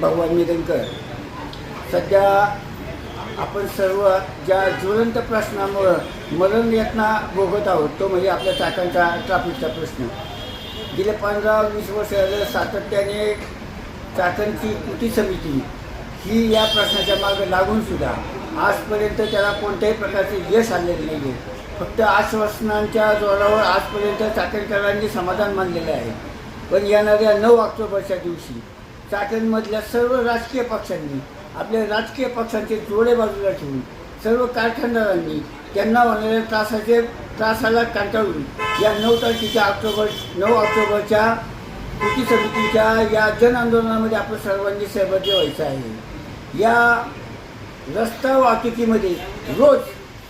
भगवान निरंकर सध्या आपण सर्व ज्या ज्वलंत प्रश्नामुळं मरण यातना भोगत आहोत तो म्हणजे आपल्या चाकांचा ट्राफिकचा प्रश्न. गेले पंधरा वीस वर्ष सातत्याने चाकणची कृती समिती ही या प्रश्नाच्या मागे लागून सुद्धा आजपर्यंत त्याला कोणत्याही प्रकारचे यश आलेले नाही आहे फक्त आश्वासनांच्या जोरावर आजपर्यंत चाकणकरांनी समाधान मानलेलं आहे. पण येणाऱ्या नऊ ऑक्टोबरच्या दिवशी चाकणमधल्या सर्व राजकीय पक्षांनी आपल्या राजकीय पक्षांचे जोडे बाजूला ठेवून सर्व कारखानदारांनी त्यांना होणाऱ्या त्रासाचे त्रासाला कंटाळून या नऊ तारखेच्या ऑक्टोबर नऊ ऑक्टोबरच्या कृती समितीच्या या जन आंदोलनामध्ये आपण सर्वांनी सहभागी व्हायचं आहे. या रस्ता वाहतुकीमध्ये रोज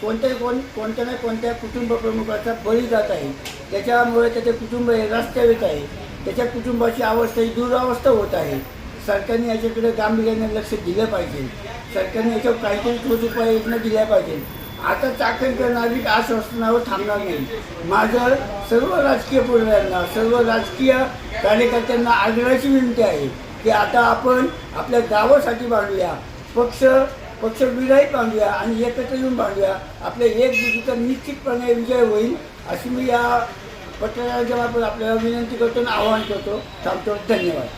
कोणत्या कोण कोणत्या ना कोणत्या कुटुंब प्रमुखाचा बळी जात आहे. त्याच्यामुळे त्याचे कुटुंब हे रस्त्यावर येत आहे. त्याच्या कुटुंबाची अवस्था ही दुरावस्था होत आहे. सरकारने याच्याकडे गांभीर्याने लक्ष दिलं पाहिजे. सरकारने याच्यावर काहीतरी ठोस उपाययोजना दिल्या पाहिजे. आता चाकणकर नागरिक आश्वासनावर थांबणार नाही. माझं सर्व राजकीय पुढाऱ्यांना सर्व राजकीय कार्यकर्त्यांना आग्रहाची विनंती आहे की आता आपण आपल्या गावासाठी बांधूया पक्ष पक्ष विरहित बांधूया आणि एकत्र येऊन बांधूया. आपल्या एकजुटीचा निश्चितपणे विजय होईल अशी मी या पत्रकारांच्या मार्फत आपल्याला विनंती करतो आणि आवाहन करतो. थांबतो धन्यवाद.